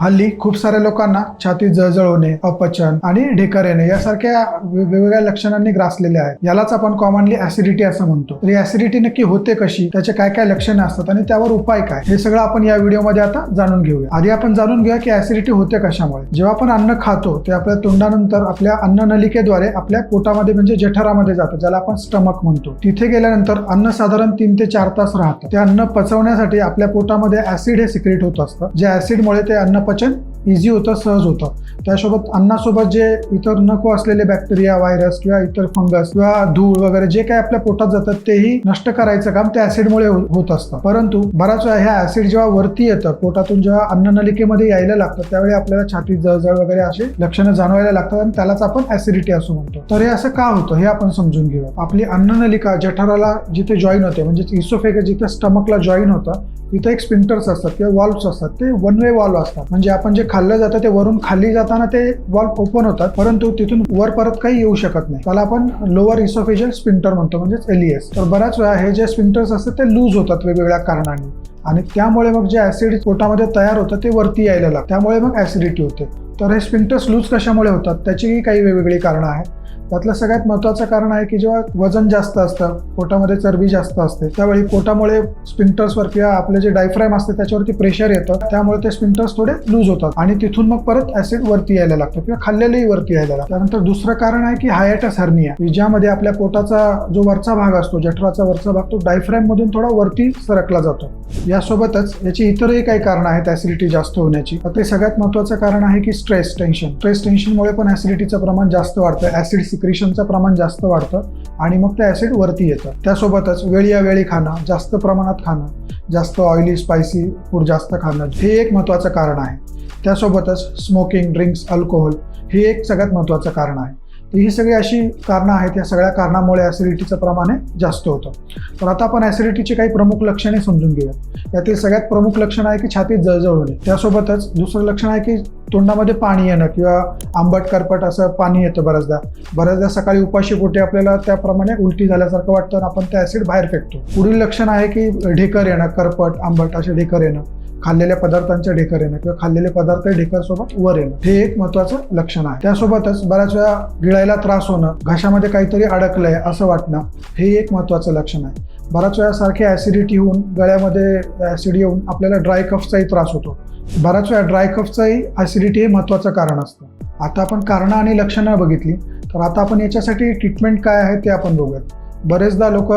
हल्ली खूप साऱ्या लोकांना छातीत जळजळ होणे अपचन आणि ढेकर येणे यासारख्या वेगवेगळ्या लक्षणांनी ग्रासलेले आहेत. यालाच आपण कॉमनली ऍसिडिटी असं म्हणतो. तर ऍसिडिटी नक्की होते कशी? त्याचे काय काय लक्षणे असतात आणि त्यावर उपाय काय? हे सगळं आपण या व्हिडिओमध्ये आता जाणून घेऊया. आधी आपण जाणून घेऊया की ऍसिडिटी होते कशामुळे. जेव्हा आपण अन्न खातो ते आपल्या तोंडानंतर आपल्या अन्ननलिकेद्वारे आपल्या पोटामध्ये म्हणजे जठरामध्ये जातं ज्याला आपण स्टमक म्हणतो. तिथे गेल्यानंतर अन्न साधारण तीन ते चार तास राहतं. ते अन्न पचवण्यासाठी आपल्या पोटामध्ये ऍसिड हे सिक्रेट होत असतं. जे ऍसिडमुळे ते अन्न पचन इझी होतं सहज होतं. त्यासोबत अन्नासोबत जे इतर नको असलेले बॅक्टेरिया व्हायरस किंवा इतर फंगस किंवा धूळ वगैरे जे काही आपल्या पोटात जातात तेही नष्ट करायचं काम त्या ऍसिडमुळे हो-, होत असतं. परंतु बराच वेळा ह्या ऍसिड जेव्हा वरती येतं पोटातून जेव्हा अन्ननलिकेमध्ये यायला लागतं त्यावेळी आपल्याला छातीत जळजळ वगैरे असे लक्षणं जाणवायला लागतात आणि त्यालाच आपण ऍसिडिटी असं म्हणतो. तर हे असं का होतं हे आपण समजून घेऊया. आपली अन्ननलिका जठराला जिथे जॉईन होते म्हणजे इसोफेग जिथे स्टमकला जॉईन होतं तिथे एक स्पिंटर्स असतात किंवा वॉल्व्स असतात ते वन वे वॉल्व असतात. म्हणजे आपण जे खाल्लं जातं ते वरून खाली जाताना ते वॉल्व ओपन होतात परंतु तिथून वर परत काही येऊ शकत नाही. त्याला आपण लोअर इसोफेजल स्पिंटर म्हणतो म्हणजेच एलिएस तर बऱ्याच वेळा हे जे स्पिंटर्स असतात ते लूज होतात वेगवेगळ्या कारणांनी. आणि त्यामुळे मग जे ऍसिड पोटामध्ये तयार होतं ते वरती यायला लागतं. त्यामुळे मग ऍसिडिटी होते. तर हे स्पिंटर्स लूज कशामुळे होतात? त्याचीही काही वेगवेगळी कारणं आहेत. त्यातलं सगळ्यात महत्त्वाचं कारण आहे की जेव्हा वजन जास्त असतं पोटामध्ये चरबी जास्त असते त्यावेळी पोटामुळे स्पिंटर्सवर किंवा आपले जे डायफ्राम असते त्याच्यावरती प्रेशर येतं त्यामुळे ते स्पिंटर्स थोडे लूज होतात. आणि तिथून मग परत ऍसिड वरती यायला लागतं किंवा खाल्लेलंही वरती यायला लागतं. त्यानंतर दुसरं कारण आहे की हायटस हर्निया ज्यामध्ये आपल्या पोटाचा जो वरचा भाग असतो जठराचा वरचा भाग तो डायफ्राम मधून थोडा वरती सरकला जातो. यासोबतच याची इतरही काही कारण आहेत ऍसिडिटी जास्त होण्याची. ते सगळ्यात महत्वाचं कारण आहे की स्ट्रेस टेन्शन स्ट्रेस टेन्शनमुळे पण ऍसिडिटीचं प्रमाण जास्त वाढतं. ऍसिड सिक्रेशनचं प्रमाण जास्त वाढतं आणि मग ते ऍसिड वरती येतं. त्यासोबतच वेळी यावेळी खाणं जास्त प्रमाणात खाणं जास्त ऑइली स्पायसी फूड जास्त खाणं हे एक महत्त्वाचं कारण आहे. त्यासोबतच स्मोकिंग ड्रिंक्स अल्कोहोल हे एक सगळ्यात महत्त्वाचं कारण आहे. तर ही सगळी अशी कारणं आहेत या सगळ्या कारणामुळे ॲसिडिटीचं प्रमाण हे जास्त होतं. तर आता आपण ॲसिडिटीची काही प्रमुख लक्षणे समजून घेऊया. यातील सगळ्यात प्रमुख लक्षण आहे की छातीत जळजळ होणे. त्यासोबतच दुसरं लक्षण आहे की तोंडामध्ये पाणी येणं किंवा आंबट करपट असं पाणी येतं बऱ्याचदा. बऱ्याचदा सकाळी उपाशी पोटी आपल्याला त्याप्रमाणे उलटी झाल्यासारखं वाटतं आणि आपण ते ॲसिड बाहेर फेकतो. पुढील लक्षण आहे की ढेकर येणं करपट आंबट असे ढेकर येणं. खाल्लेल्या पदार्थांच्या ढेकर येणं किंवा खाल्लेले पदार्थ ढेकर सोबत वर येणं. हे एक महत्वाचं लक्षण आहे. त्यासोबतच बऱ्याच वेळा गिळायला त्रास होणं घशामध्ये काहीतरी अडकलंय असं वाटणं हे एक महत्वाचं लक्षण आहे. बऱ्याच वेळा सारखे ऍसिडिटी होऊन गळ्यामध्ये ऍसिड येऊन आपल्याला ड्राय कफचाही त्रास होतो. बऱ्याच वेळा ड्राय कफचाही ऍसिडिटी हे महत्वाचं कारण असतं. आता आपण कारणं आणि लक्षणं बघितली तर आता आपण याच्यासाठी ट्रीटमेंट काय आहे ते आपण बघूयात. बरेचदा लोक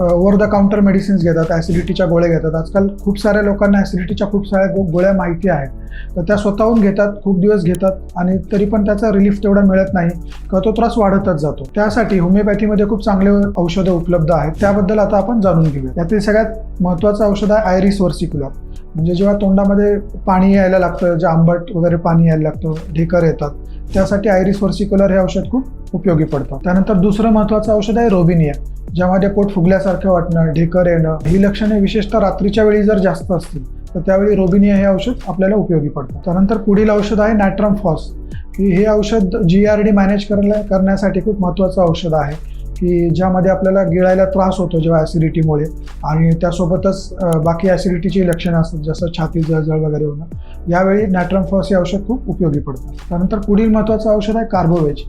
ओव्हर द काउंटर मेडिसिन्स घेतात ॲसिडिटीच्या गोळ्या घेतात. आजकाल खूप साऱ्या लोकांना ॲसिडिटीच्या खूप साऱ्या गो गोळ्या माहिती आहेत. तर त्या स्वतःहून घेतात खूप दिवस घेतात आणि तरी पण त्याचा रिलीफ तेवढा मिळत नाही. किंवा तो त्रास वाढतच जातो. त्यासाठी होमिओपॅथीमध्ये खूप चांगले औषधं उपलब्ध आहेत. त्याबद्दल आता आपण जाणून घेऊया. यातील सगळ्यात महत्त्वाचं औषध आहे आयरिस वर्सिक्युलर म्हणजे जेव्हा तोंडामध्ये पाणी यायला लागतं जे आंबट वगैरे पाणी यायला लागतं ढेकर येतात त्यासाठी आयरिस वर्सिक्युलर हे औषध खूप उपयोगी पडतं. त्यानंतर दुसरं महत्त्वाचं औषध आहे रोबिनिया ज्यामध्ये पोट फुगल्यासारखं वाटणं ढेकर येणं ही लक्षणे विशेषतः रात्रीच्या वेळी जर जास्त असतील तर त्यावेळी रोबिनिया हे औषध आपल्याला उपयोगी पडतं. त्यानंतर पुढील औषध आहे नॅट्रम फॉस. की हे औषध जी आर डी मॅनेज करायला करण्यासाठी खूप महत्त्वाचं औषध आहे. की ज्यामध्ये आपल्याला गिळायला त्रास होतो जेव्हा ॲसिडिटीमुळे आणि त्यासोबतच बाकी ॲसिडिटीची लक्षणं असतात जसं छाती जळजळ वगैरे होणं. यावेळी नॅट्रम फॉस हे औषध खूप उपयोगी पडतं. त्यानंतर पुढील महत्त्वाचं औषध आहे कार्बोवेज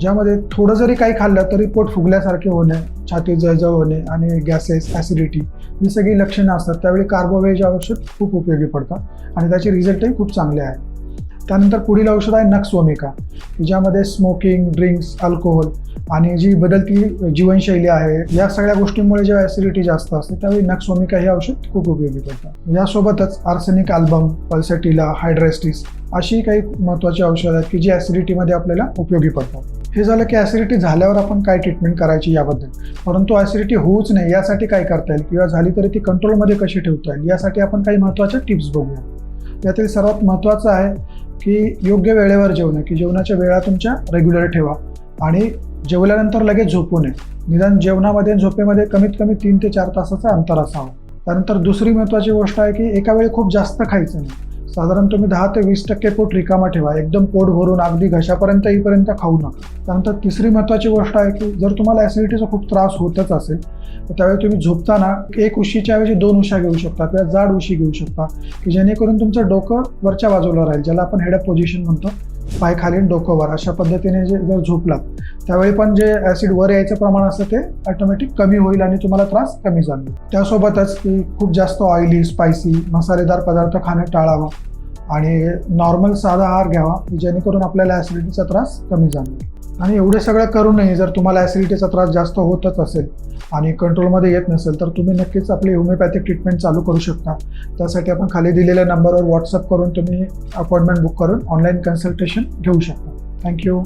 ज्यामध्ये थोडं जरी काही खाल्लं तरी पोट फुगल्यासारखे होणे छाती जळजळ होणे आणि गॅसेस ॲसिडिटी ही सगळी लक्षणं असतात. त्यावेळी कार्बोवेज औषध खूप उपयोगी पडतं आणि त्याचे रिझल्टही खूप चांगले आहेत. त्यानंतर पुढील औषध आहे नक्सोमिका ज्यामध्ये स्मोकिंग ड्रिंक्स अल्कोहोल आणि जी बदलती जीवनशैली आहे या सगळ्या गोष्टींमुळे जेव्हा ॲसिडिटी जास्त असते त्यावेळी नक्सोमिका हे औषध खूप उपयोगी पडतं. यासोबतच आर्सेनिक अल्बम पल्सेटिला हायड्रेस्टिस अशी काही महत्त्वाची औषधं आहेत की जी ॲसिडिटीमध्ये आपल्याला उपयोगी पडतात. हे झालं की ॲसिडिटी झाल्यावर आपण काय ट्रीटमेंट करायची याबद्दल? परंतु ॲसिडिटी होऊच नाही यासाठी काय करता येईल? किंवा झाली तरी ती कंट्रोलमध्ये कशी ठेवता येईल? यासाठी आपण काही महत्त्वाच्या टिप्स बघूया. यातील सर्वात महत्त्वाचं आहे की योग्य वेळेवर जेवणं की जेवणाच्या वेळा तुमच्या रेग्युलर ठेवा. आणि जेवल्यानंतर लगेच झोपू नये. निदान जेवणामध्ये झोपेमध्ये कमीत कमी तीन ते चार तासाचं अंतर असावं. त्यानंतर दुसरी महत्त्वाची गोष्ट आहे की एका वेळी खूप जास्त खायचं नाही. साधारण तुम्ही दहा ते वीस टक्के पोट रिकामा ठेवा. एकदम पोट भरून अगदी घशापर्यंत येईपर्यंत खाऊ नका. त्यानंतर तिसरी महत्त्वाची गोष्ट आहे की जर तुम्हाला ॲसिडिटीचा खूप त्रास होतच असेल तर त्यावेळी तुम्ही झोपताना एक उशीच्या ऐवजी दोन उशा घेऊ शकता किंवा जाड उशी घेऊ शकता की जेणेकरून तुमचं डोकं वरच्या बाजूला राहील ज्याला आपण हेडअप पोझिशन म्हणतो. पाय खाली डोकं वर. अशा पद्धतीने जे जर झोपलात त्यावेळी पण जे ॲसिड वर यायचं प्रमाण असतं ते ऑटोमॅटिक कमी होईल आणि तुम्हाला त्रास कमी जाणवेल त्यासोबतच की खूप जास्त ऑइली स्पायसी मसालेदार पदार्थ खाणं टाळावं आणि नॉर्मल साधा आहार घ्यावा की जेणेकरून आपल्याला ॲसिडिटीचा त्रास कमी जाणवेल. आणि एवढे सगळं करूनही जर तुम्हाला ॲसिडिटीचा त्रास जास्त होतच असेल आणि कंट्रोलमध्ये येत नसेल तर तुम्ही नक्कीच आपली होमिओपॅथिक ट्रीटमेंट चालू करू शकता. त्यासाठी आपण खाली दिलेल्या नंबरवर व्हॉट्सअप करून तुम्ही अपॉइंटमेंट बुक करून ऑनलाईन कन्सल्टेशन घेऊ शकता. Thank you